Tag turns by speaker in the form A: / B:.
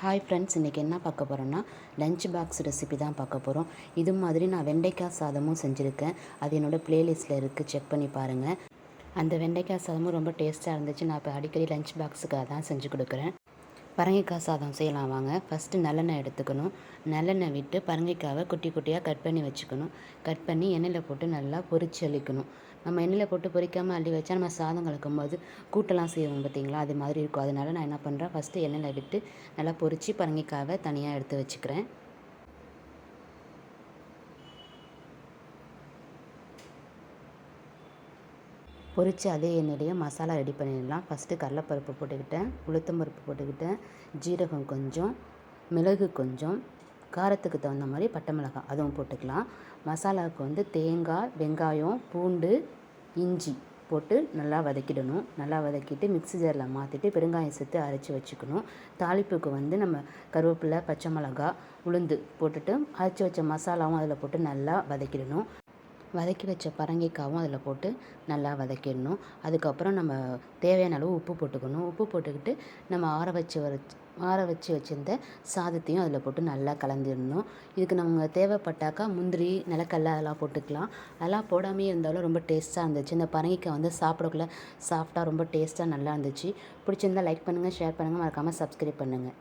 A: Hi friends இன்றைக்கி என்ன பார்க்க போகிறோன்னா லஞ்ச் பாக்ஸ் ரெசிபி தான் பார்க்க போகிறோம் இது மாதிரி நான் வெண்டைக்காய் சாதமும் செஞ்சுருக்கேன். அது என்னோடய ப்ளேலிஸ்ட்டில் இருக்குது செக் பண்ணி பாருங்கள் அந்த வெண்டைக்காய் சாதமும் ரொம்ப டேஸ்ட்டாக இருந்துச்சு. நான் இப்போ அடிக்கடி லஞ்ச் பாக்ஸுக்காக தான் செஞ்சு கொடுக்குறேன். பரங்கிக்காய் சாதம் செய்யலாம் வாங்க. ஃபஸ்ட்டு நல்லெண்ணெய் எடுத்துக்கணும். நல்லெண்ணெய் விட்டு பரங்கிக்காவை குட்டி குட்டியாக கட் பண்ணி வச்சுக்கணும். கட் பண்ணி எண்ணெயில் போட்டு நல்லா பொறிச்சு அழிக்கணும் நம்ம எண்ணெயில் போட்டு பொறிக்காமல் அள்ளி வச்சா நம்ம சாதம் கலக்கும் போது கூட்டெல்லாம் செய்வோம் பார்த்தீங்களா? அது மாதிரி இருக்கும். அதனால நான் என்ன பண்ணுறேன் ஃபஸ்ட்டு எண்ணெயில் விட்டு நல்லா பொரித்து பரங்கிக்காவை தனியாக எடுத்து வச்சுக்கிறேன். பொரித்து அதே எண்ணெயிலேயே மசாலா ரெடி பண்ணிடலாம். ஃபஸ்ட்டு கடலப்பருப்பு போட்டுக்கிட்டேன். உளுத்தம்பருப்பு போட்டுக்கிட்டேன். ஜீரகம் கொஞ்சம் மிளகு கொஞ்சம் காரத்துக்கு தகுந்த மாதிரி பட்டை மிளகாய் அதுவும் போட்டுக்கலாம். மசாலாவுக்கு வந்து தேங்காய் வெங்காயம் பூண்டு இஞ்சி போட்டு நல்லா வதக்கிடணும். நல்லா வதக்கிட்டு மிக்ஸி ஜாரில் மாற்றிட்டு பெருங்காயம் சேர்த்து அரைச்சி வச்சுக்கணும். தாளிப்புக்கு வந்து நம்ம கருவேப்பிலை பச்சை மிளகா உளுந்து போட்டுட்டு அரைச்சி வச்ச மசாலாவும் அதில் போட்டு நல்லா வதக்கிடணும். வதக்கி வச்ச பரங்கிக்காவும் அதில் போட்டு நல்லா வதக்கிடணும். அதுக்கப்புறம் நம்ம தேவையான அளவு உப்பு போட்டுக்கணும். உப்பு போட்டுக்கிட்டு நம்ம ஆற வச்சு வர ஆற வச்சு வச்சுருந்த சாதத்தையும் அதில் போட்டு நல்லா கலந்துடணும். இதுக்கு நம்ம தேவைப்பட்டாக்கா முந்திரி நிலக்கல்ல அதெல்லாம் போட்டுக்கலாம். அதெல்லாம் போடாமே இருந்தாலும் ரொம்ப டேஸ்ட்டாக இருந்துச்சு. இந்த பரங்கிக்காய் வந்து சாப்பிடக்குள்ள சாஃப்டாக ரொம்ப டேஸ்ட்டாக நல்லா இருந்துச்சு. பிடிச்சிருந்தா லைக் பண்ணுங்கள் ஷேர் பண்ணுங்கள் மறக்காமல் சப்ஸ்கிரைப் பண்ணுங்கள்